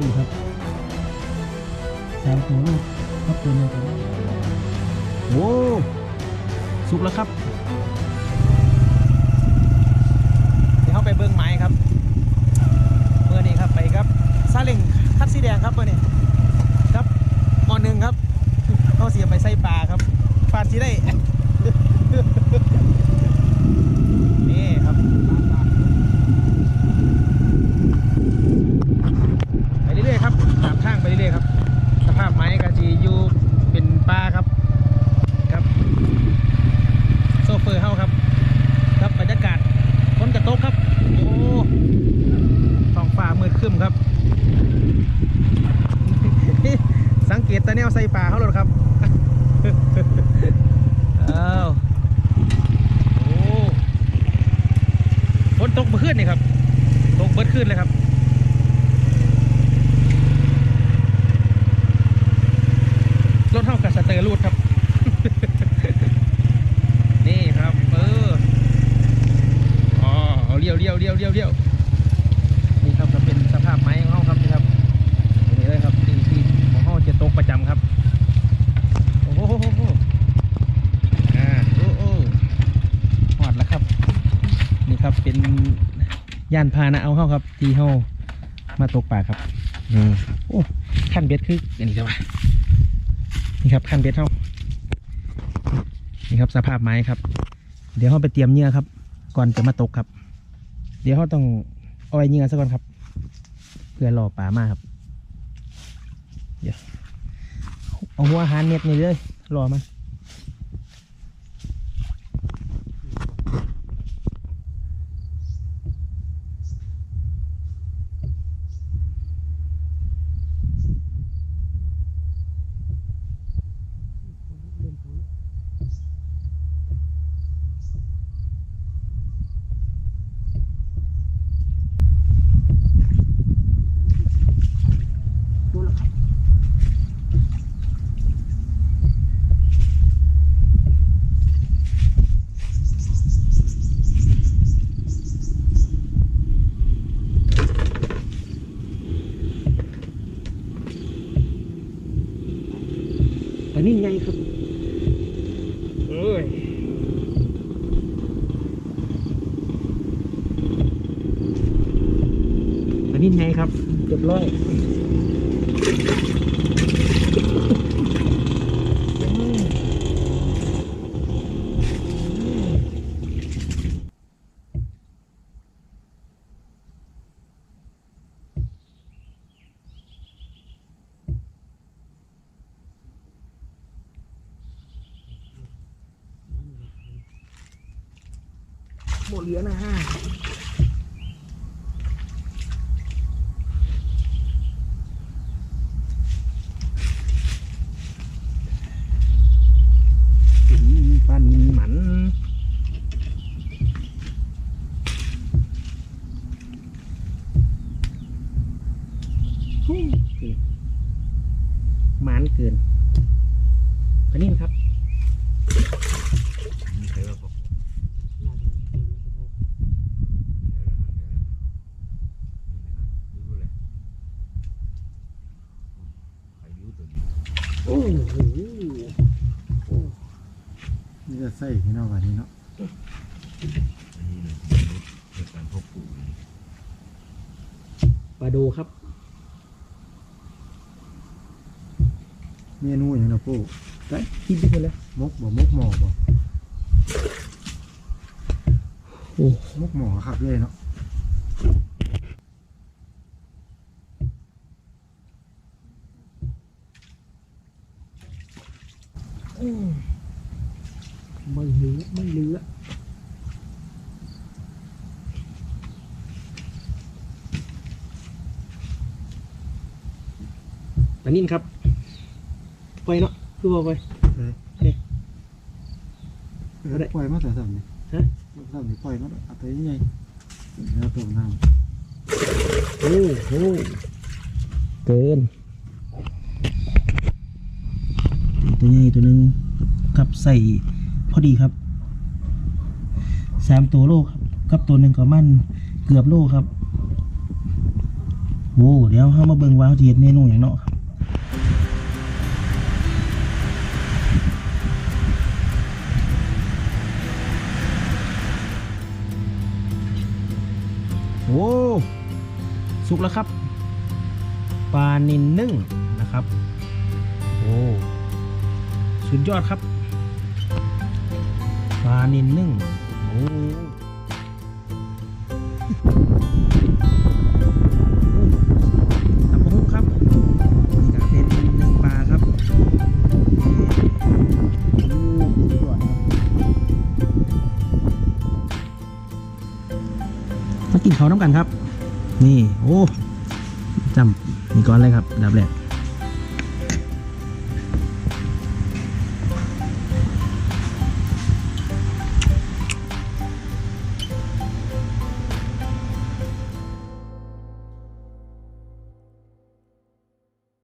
ดีครับสามตัวลูกครับตัวนึงตัวโอ้สุกแล้วครับเดี๋ยวเข้าไปเบิ้งไม้ครับเมื่อนี้ครับไปครับซาเล้งคัดสีแดงครับเมื่อนี้ครับมอหนึ่งครับเขาเสียไปใส่ปลาครับปลาสีได้ นี่ครับ ไปเรื่อยๆครับตามทางไปเรื่อยๆครับ สภาพไม้กะจีอยู่เป็นป่าครับ ครับ โซเฟอร์เฮาครับ ครับบรรยากาศฝนจะตกครับ โอ้ท้องฟ้ามืดครึ้มครับ สังเกตตะแนวใส่ปลาเขาเลยครับอ้าวโอ้ฝนตกเมื่อคืนนี่ครับ ตกเบิดขึ้นเลยครับ รถเท่ากับสเตอร์รูดครับ นี่ครับ เอออ๋อเอาเลี้ยวเลี้ยวเลี้ยวเลี้ยวเลี้ยวนี่ครับก็เป็นสภาพไม้ของเขาครับนี่ครับนี่เลยครับที่ที่ของเขาจะตกประจำครับ โอ้โหโหโหอ่าโอ้โอ้หอดแล้วครับ นี่ครับเป็น ย่านพาหนะเอาเข้าครับ ที่เขามาตกปลาครับนี่โอ้ขั้นเบ็ดคืออันนี้ใช่ปะนี่ครับคันเบ็ดเท่านี่ครับสภาพไม้ครับ เดี๋ยวเขาไปเตรียมเหยื่อครับ ก่อนจะมาตกครับ เดี๋ยวเขาต้องเอาไว้เหยื่อซะก่อนครับ เพื่อรอปลามาครับเดี๋ยวเอาหัวอาหารเม็ดนี่เลยรอมัน อันนี้ไงครับเอ้ยอันนี้ไงครับเรียบร้อย หมดเหลือนะฮะปันหมันหุ้ยเกินหมันเกินอันนี้นะครับ โอ้โหนี่จะใส่พี่น้องวันนี้เนาะปลาดูครับ เมนูอย่างเนาะปู่ไปกินไปคนแล้วมกบ่มกหมอบ่โอ้มกหมอครับเลยเนาะ ไม่เหลือไม่เหลืออันนี้ครับ ไปเนาะคือว่าไปเลยนี่เออปล่อยมาแต่สั่นนี่ฮะสั่นนี่ปล่อยมาเอาตัวใหญ่แล้วตัวน้โอ้โหเกิน ตัวใหญ่ตัวหนึ่งกับใส่พอดีครับสามตัวโลครับกับตัวหนึ่งก็มันเกือบโลครับโอ้เดี๋ยวเฮามาเบิ่งว่าเฮาสิเฮ็ดเมนูหยังเนาะครับโอ้สุกแล้วครับปลานินนึ่งนะครับ โอ้ สุดยอดครับปลานินนึ่งโอ้ตำพุกครับนี่ก็เป็นหนึ่งปลาครับโอ้สุดยอดครับมากินเขาน้ำกันครับ นี่ โอ้จำนี่ก้อนเลยครับดับแรก